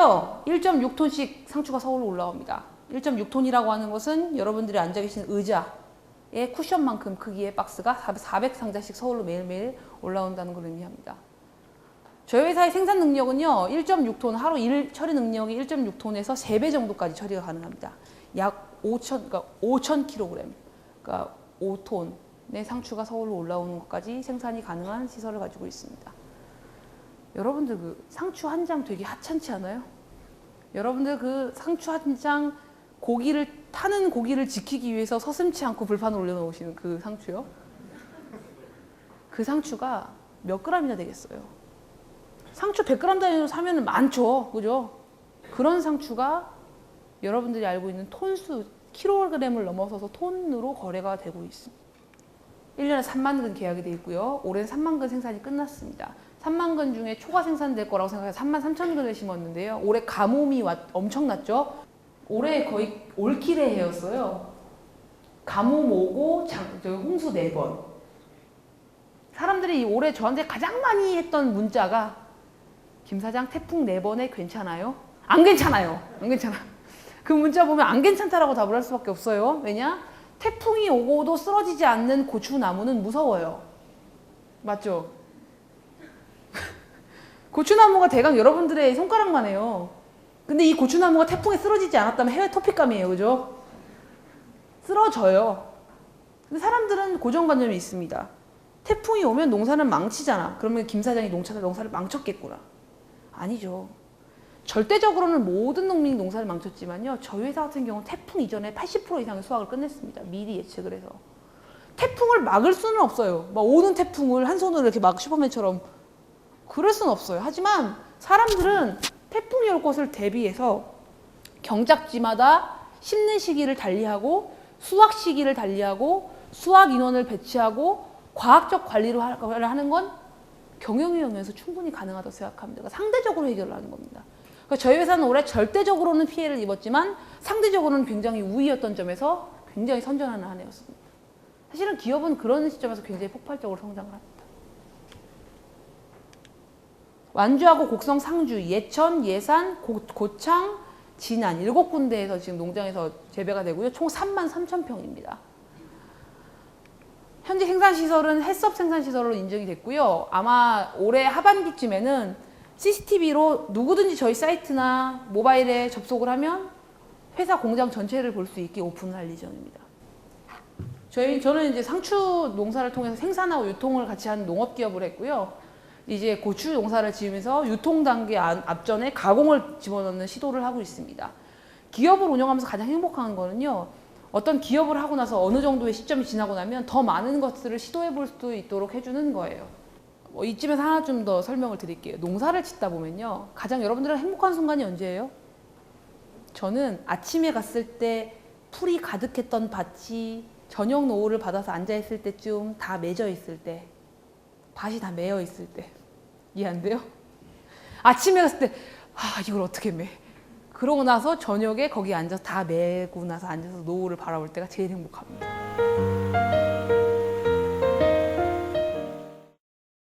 해마다요 1.6톤씩 상추가 서울로 올라옵니다. 1.6톤이라고 하는 것은 여러분들이 앉아 계신 의자의 쿠션만큼 크기의 박스가 400상자씩 서울로 매일매일 올라온다는 걸 의미합니다. 저희 회사의 생산 능력은요 1.6톤 하루 일 처리 능력이 1.6톤에서 3배 정도까지 처리가 가능합니다. 약 5천 그러니까 5천 kg 그러니까 5톤의 상추가 서울로 올라오는 것까지 생산이 가능한 시설을 가지고 있습니다. 여러분들 그 상추 한 장 되게 하찮지 않아요? 여러분들 그 상추 한 장 고기를 타는 고기를 지키기 위해서 서슴치 않고 불판에 올려놓으시는 그 상추요? 그 상추가 몇 그램이나 되겠어요? 상추 100g 단위로 사면 많죠, 그죠? 그런 상추가 여러분들이 알고 있는 톤수 킬로그램을 넘어서서 톤으로 거래가 되고 있습니다. 1년에 3만 근 계약이 돼 있고요. 올해는 3만 근 생산이 끝났습니다. 3만 근 중에 초과 생산될 거라고 생각해서 3만 3천 근을 심었는데요. 올해 가뭄이 왔, 엄청났죠. 올해 거의 올킬의 해였어요. 가뭄 오고 장, 홍수 네 번. 사람들이 올해 저한테 가장 많이 했던 문자가 김 사장 태풍 네 번에 괜찮아요? 안 괜찮아요. 안 괜찮아. 그 문자 보면 안 괜찮다라고 답을 할 수밖에 없어요. 왜냐? 태풍이 오고도 쓰러지지 않는 고추나무는 무서워요. 맞죠? 고추나무가 대강 여러분들의 손가락만 해요. 근데 이 고추나무가 태풍에 쓰러지지 않았다면 해외 토픽감이에요. 그죠? 쓰러져요. 근데 사람들은 고정관념이 있습니다. 태풍이 오면 농사는 망치잖아. 그러면 김 사장이 농사, 농사를 망쳤겠구나. 아니죠. 절대적으로는 모든 농민이 농사를 망쳤지만요. 저희 회사 같은 경우는 태풍 이전에 80% 이상의 수확을 끝냈습니다. 미리 예측을 해서. 태풍을 막을 수는 없어요. 막 오는 태풍을 한 손으로 이렇게 막 슈퍼맨처럼 그럴 수는 없어요. 하지만 사람들은 태풍이 올 것을 대비해서 경작지마다 심는 시기를 달리하고 수확 시기를 달리하고 수확 인원을 배치하고 과학적 관리를 하- 하는 건 경영의 영역에서 충분히 가능하다고 생각합니다. 그러니까 상대적으로 해결을 하는 겁니다. 그러니까 저희 회사는 올해 절대적으로는 피해를 입었지만 상대적으로는 굉장히 우위였던 점에서 굉장히 선전하는 한 해였습니다. 사실은 기업은 그런 시점에서 굉장히 폭발적으로 성장을 합니다. 완주하고 곡성, 상주, 예천, 예산, 고, 고창, 진안 일곱 군데에서 지금 농장에서 재배가 되고요. 총 3만 3천 평입니다. 현재 생산 시설은 햇섭 생산 시설로 인정이 됐고요. 아마 올해 하반기쯤에는 CCTV로 누구든지 저희 사이트나 모바일에 접속을 하면 회사 공장 전체를 볼 수 있게 오픈을 할 예정입니다. 저희 저는 이제 상추 농사를 통해서 생산하고 유통을 같이 하는 농업 기업을 했고요. 이제 고추 농사를 지으면서 유통 단계 안- 앞전에 가공을 집어넣는 시도를 하고 있습니다. 기업을 운영하면서 가장 행복한 거는요. 어떤 기업을 하고 나서 어느 정도의 시점이 지나고 나면 더 많은 것들을 시도해 볼 수 있도록 해주는 거예요. 뭐 이쯤에서 하나 좀 더 설명을 드릴게요. 농사를 짓다 보면요. 가장 여러분들은 행복한 순간이 언제예요? 저는 아침에 갔을 때 풀이 가득했던 밭이 저녁 노을을 받아서 앉아 있을 때쯤 다 맺어 있을 때, 밭이 다 메어 있을 때 이해 안 돼요? 아침에 갔을 때 아, 이걸 어떻게 매? 그러고 나서 저녁에 거기 앉아서 다 메고 나서 앉아서 노을을 바라볼 때가 제일 행복합니다.